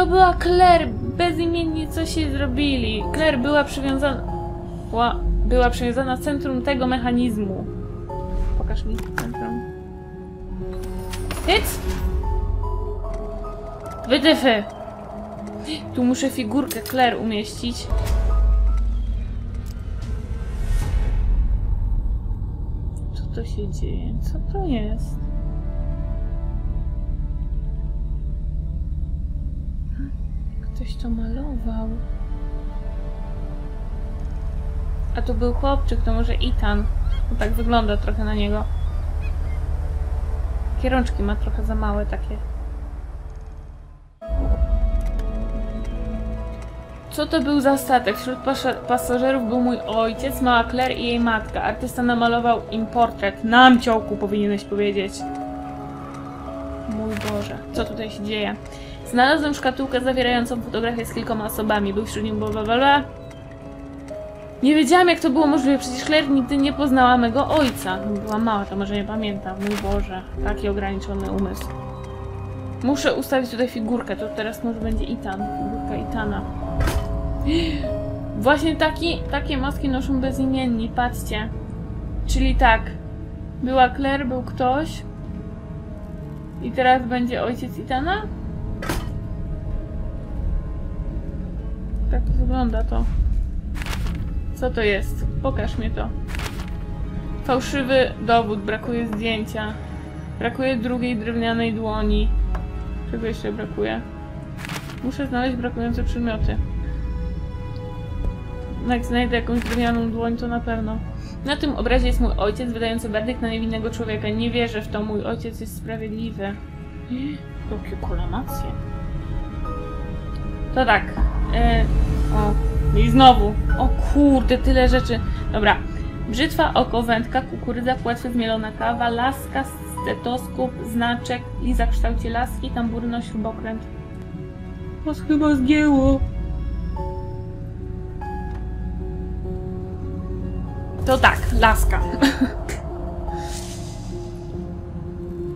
To była Claire! Bezimiennie co się zrobili. Claire była przywiązana... Ła, była przywiązana w centrum tego mechanizmu. Pokaż mi centrum. Hyc! Wydyfy! Tu muszę figurkę Claire umieścić. Co to się dzieje? Co to jest? Ktoś to malował. A to był chłopczyk, to może Ethan. Bo tak wygląda trochę na niego. Kierączki ma trochę za małe takie. Co to był za statek? Wśród pasażerów był mój ojciec, mała Claire i jej matka. Artysta namalował im portret. Nam ciołku powinieneś powiedzieć. Mój Boże, co tutaj się dzieje? Znalazłem szkatułkę zawierającą fotografię z kilkoma osobami. Był wśród nich bla bla bla. Nie wiedziałam jak to było możliwe, przecież Claire nigdy nie poznała mego ojca. Była mała, to może nie pamiętam. Mój Boże, taki ograniczony umysł. Muszę ustawić tutaj figurkę, to teraz może będzie Itan. Figurka Itana. Właśnie taki, takie maski noszą bezimienni, patrzcie. Czyli tak, była Claire, był ktoś i teraz będzie ojciec Itana? Tak wygląda to. Co to jest? Pokaż mi to. Fałszywy dowód, brakuje zdjęcia. Brakuje drugiej drewnianej dłoni. Czego jeszcze brakuje? Muszę znaleźć brakujące przedmioty. Jak znajdę jakąś drewnianą dłoń, to na pewno. Na tym obrazie jest mój ojciec, wydający werdykt na niewinnego człowieka. Nie wierzę w to, mój ojciec jest sprawiedliwy. Jakie kolamacje. To tak. E, o, i znowu. O kurde, tyle rzeczy. Dobra. Brzytwa, oko, wędka, kukurydza, płetwy, zmielona kawa, laska, stetoskop, znaczek, liza w kształcie laski, tamburyno, śrubokręt. Was chyba zgięło. To tak, laska.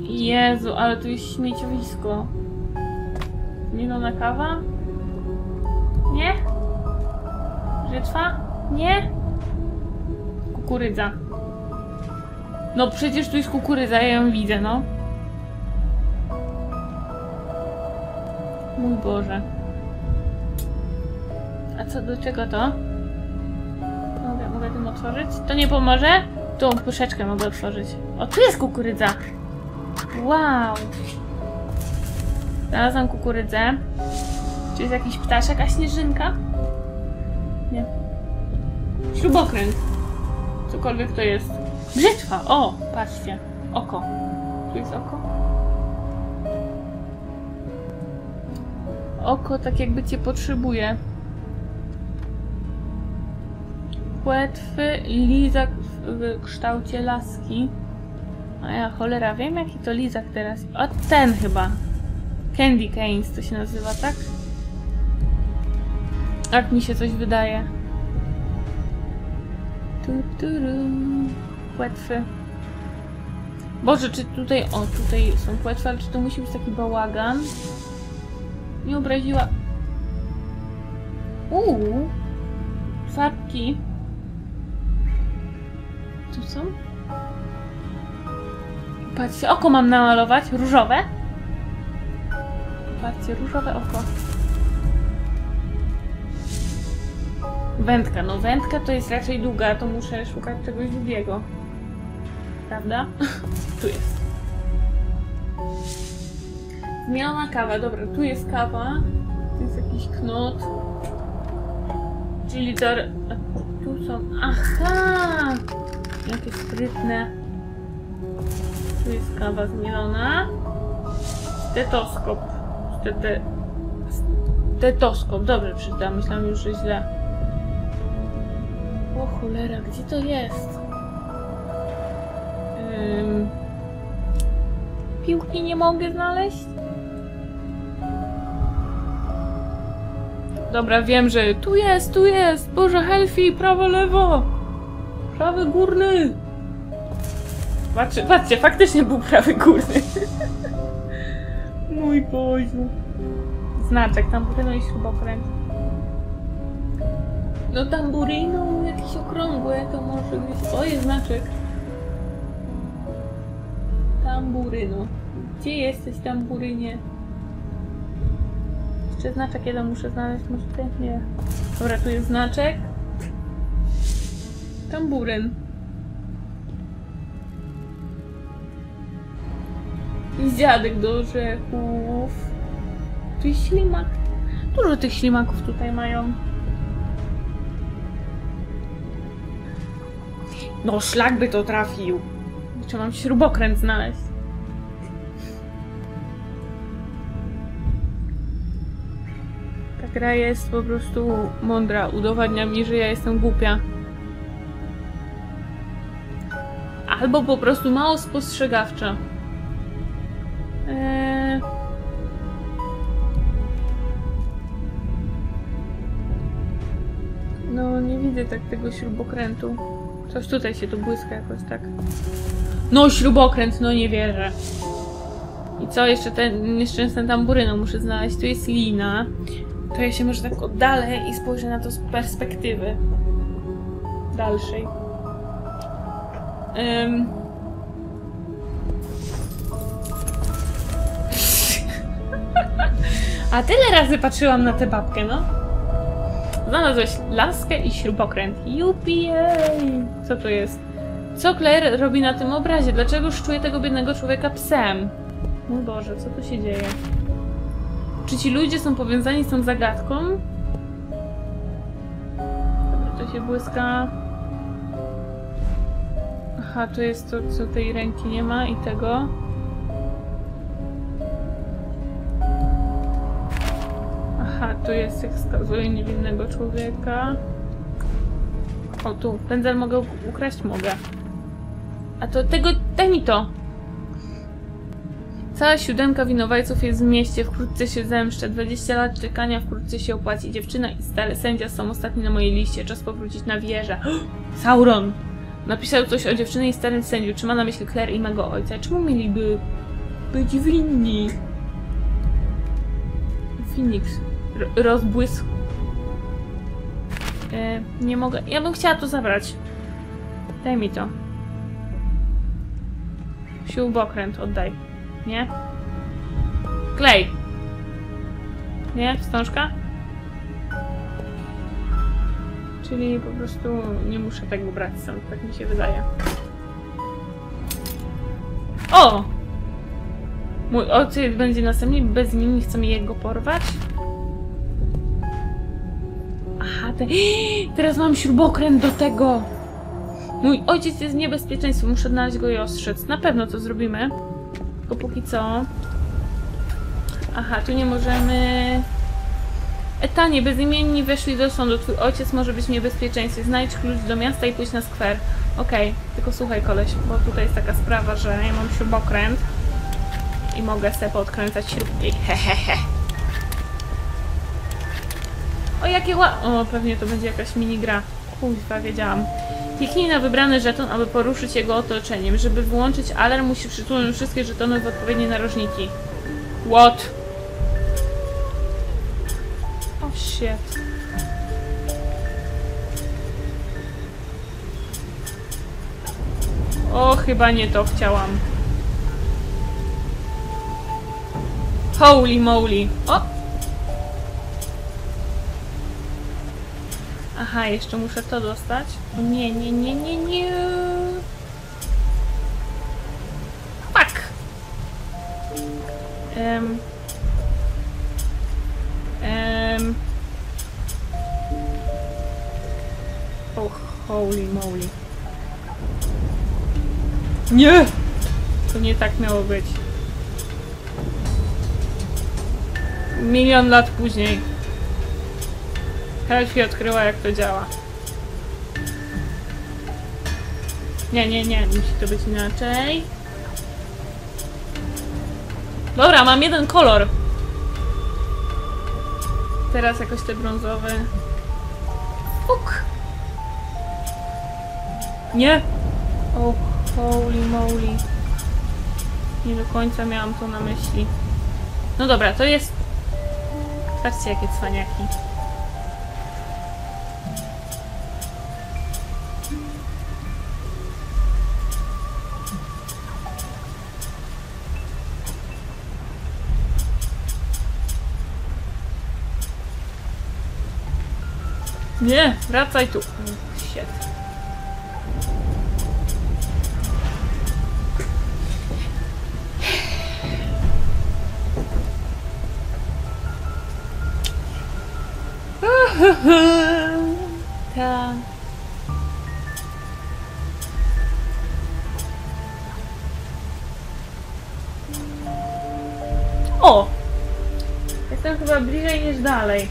Jezu, ale tu jest śmieciowisko. Zmielona kawa? Nie? Brzytwa? Nie? Kukurydza. No przecież tu jest kukurydza, ja ją widzę, no. Mój Boże. A co do czego to? Otworzyć? To nie pomoże? Tą puszeczkę mogę otworzyć. O, tu jest kukurydza! Wow! Znalazłam kukurydzę. Czy jest jakiś ptaszek, a śnieżynka? Nie. Śrubokręt. Cokolwiek to jest. Brzytwa! O! Patrzcie. Oko. Tu jest oko? Oko tak jakby cię potrzebuje. Płetwy, lizak w, kształcie laski. A ja cholera wiem jaki to lizak teraz. O ten chyba. Candy Canes to się nazywa, tak? Tak mi się coś wydaje. Tu, tu. Płetwy. Boże, czy tutaj... O, tutaj są płetwy, ale czy to musi być taki bałagan? Nie obraziła... Uuu. Farbki. Tu są? Patrzcie, oko mam namalować. Różowe. Patrzcie, różowe oko. Wędka. No wędka to jest raczej długa, to muszę szukać czegoś długiego. Prawda? tu jest. Zmielona kawa. Dobra, tu jest kawa. Tu jest jakiś knot. Czyli to... Tu są... Aha! Jakie sprytne. Tu jest kawa zmielona. Stetoskop. Stete... Stetoskop. Dobrze przeczytałam. Myślałam już, że źle. O cholera, gdzie to jest? Ym... Piłki nie mogę znaleźć? Dobra, wiem, że tu jest, tu jest! Boże, healthy, prawo, lewo! Prawy górny! Patrzcie, patrzcie, faktycznie był prawy górny. Mój Boże. znaczek, tamburyno i śrubokręt. No tamburino jakieś okrągłe, to może gdzieś... O, jest znaczek. Tamburyno. Gdzie jesteś, tamburynie? Jeszcze znaczek jeden muszę znaleźć, może ty? Nie. Dobra, tu jest znaczek. Tamburyn. I dziadek do orzechów. Tu jest ślimak. Dużo tych ślimaków tutaj mają. No, szlak by to trafił. Jeszcze mam śrubokręt znaleźć. Ta gra jest po prostu mądra. Udowadnia mi, że ja jestem głupia. Albo po prostu mało spostrzegawcza. Eee... No, nie widzę tak tego śrubokrętu. Coś tutaj się tu błyska jakoś tak. No, śrubokręt, no nie wierzę. I co? Jeszcze ten nieszczęsny tamburyno muszę znaleźć. Tu jest lina. To ja się może tak oddalę i spojrzę na to z perspektywy dalszej. Ym... A tyle razy patrzyłam na tę babkę, no. Znalazłeś laskę i śrubokręt. UPA! Co to jest? Co Claire robi na tym obrazie? Dlaczego czuje tego biednego człowieka psem? Mój Boże, co tu się dzieje? Czy ci ludzie są powiązani z tą zagadką? Dobra, to się błyska. Aha, tu jest to, co tej ręki nie ma i tego. Aha, tu jest jak wskazuje niewinnego człowieka. O, tu. Pędzel mogę ukraść? Mogę. A to tego... Daj mi to! Cała siódemka winowajców jest w mieście, wkrótce się zemszczę. 20 lat czekania, wkrótce się opłaci. Dziewczyna i stary sędzia są ostatni na mojej liście. Czas powrócić na wieżę. Sauron! Napisał coś o dziewczynie i starym sędziu. Czy ma na myśli Claire i mego ojca? Czemu mieliby być winni? Phoenix. R- rozbłysk. E, nie mogę. Ja bym chciała to zabrać. Daj mi to. Śrubokręt oddaj. Nie? Klej. Nie? Wstążka? Czyli po prostu nie muszę tego brać sam, tak mi się wydaje. O! Mój ojciec będzie następnie bezimienny, chce mi jego porwać? Aha, te... teraz mam śrubokręt do tego! Mój ojciec jest w niebezpieczeństwie, muszę znaleźć go i ostrzec. Na pewno to zrobimy. Tylko póki co... Aha, tu nie możemy... Etanie, bezimienni weszli do sądu. Twój ojciec może być w niebezpieczeństwie. Znajdź klucz do miasta i pójdź na skwer. Okej, tylko słuchaj koleś, bo tutaj jest taka sprawa, że ja mam śrubokręt i mogę sobie podkręcać śrubki. Hehehe. O, jakie ła... O, pewnie to będzie jakaś minigra. Kuźwa, wiedziałam. Kliknij na wybrany żeton, aby poruszyć jego otoczeniem. Żeby wyłączyć alarm, musi przytulnąć wszystkie żetony w odpowiednie narożniki. What? Oh, shit. O, chyba nie to chciałam. Holy moly. O! Aha, jeszcze muszę to dostać. Nie, nie, nie, nie, nie. Fuck! Um. Holy moly. Nie! To nie tak miało być. Milion lat później. Helfi odkryła, jak to działa. Nie, nie, nie, musi to być inaczej. Dobra, mam jeden kolor. Teraz jakoś te brązowe. Fuk! Nie! O, holy moly. Nie do końca miałam to na myśli. No dobra, to jest Patrzcie, jakie cwaniaki. Nie, wracaj tu. Shit. Ta. O! Jestem chyba bliżej niż dalej.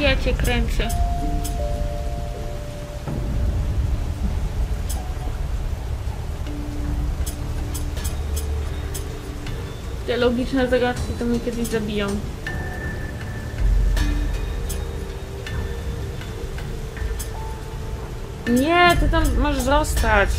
Ja cię kręcę. Te logiczne zagadki to mnie kiedyś zabiją. Nie, ty tam masz zostać.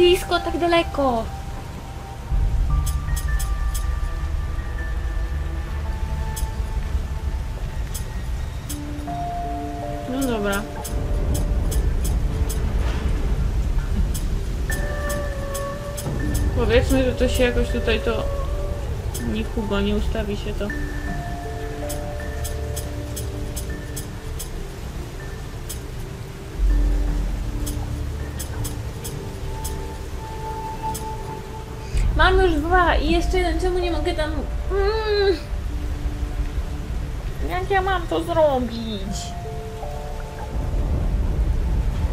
Blisko, tak daleko. No dobra. Powiedzmy, że to się jakoś tutaj to... Nie Hugo, nie ustawi się to. Mam już dwa i jeszcze jeden, czemu nie mogę tam... Mm. Jak ja mam to zrobić?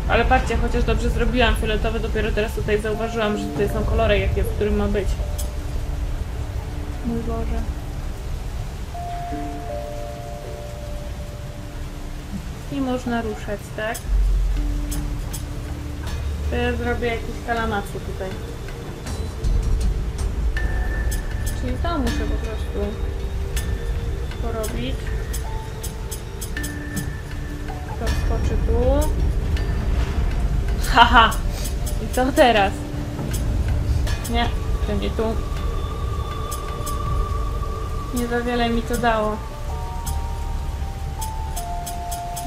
Ale patrzcie, chociaż dobrze zrobiłam fioletowy, dopiero teraz tutaj zauważyłam, że tutaj są kolory, jakie, w którym ma być. Mój Boże. Nie można ruszać, tak? To ja zrobię jakiś kalamatsu tutaj. Czyli to muszę po prostu porobić. To wskoczy tu. Haha! I co teraz? Nie, będzie tu. Nie za wiele mi to dało.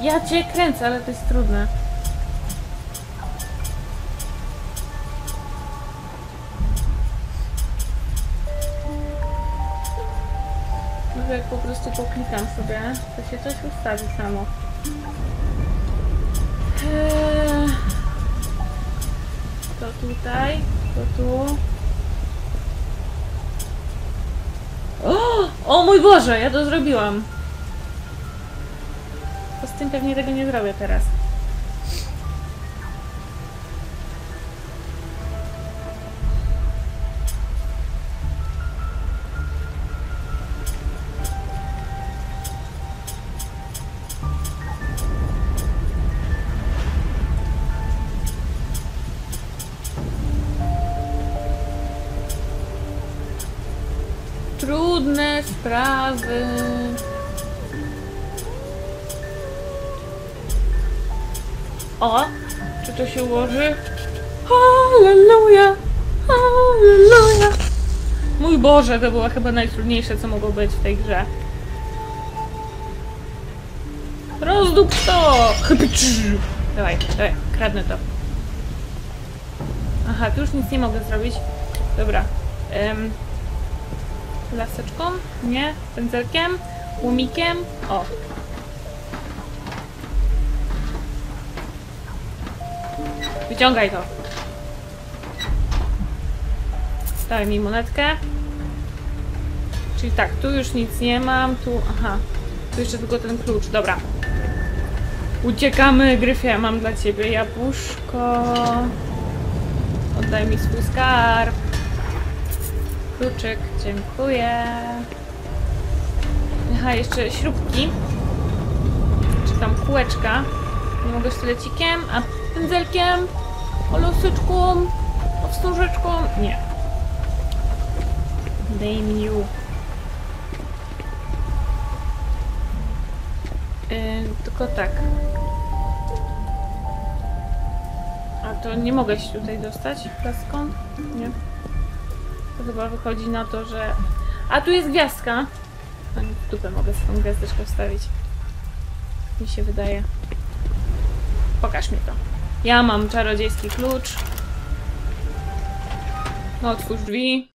Ja cię kręcę, ale to jest trudne. Może jak po prostu poklikam sobie, to się coś ustawi samo. Eee, To tutaj, to tu. O! O mój Boże, ja to zrobiłam. To z tym pewnie tego nie zrobię teraz. Sprawy. O, czy to się ułoży? Halleluja! Halleluja! Mój Boże, to było chyba najtrudniejsze, co mogło być w tej grze. Rozdup to! Dawaj, dawaj, kradnę to. Aha, tu już nic nie mogę zrobić. Dobra. Ym, laseczką? Nie? Pędzelkiem? Łomikiem? O. Wyciągaj to. Daj mi monetkę. Czyli tak, tu już nic nie mam, tu... Aha. Tu jeszcze tylko ten klucz, dobra. Uciekamy, Gryfie, mam dla ciebie jabłuszko. Oddaj mi swój skarb. Kluczyk, dziękuję. Aha, jeszcze śrubki. Czy tam kółeczka. Nie mogę sztylecikiem, a pędzelkiem, olosyczką, wstążeczką. Nie. Damn you. Yy, tylko tak. A to nie mogę się tutaj dostać laską? Nie. To chyba wychodzi na to, że... A tu jest gwiazdka. A nie, w dupę mogę swoją gwiazdeczkę wstawić. Mi się wydaje. Pokaż mi to. Ja mam czarodziejski klucz. Otwórz drzwi.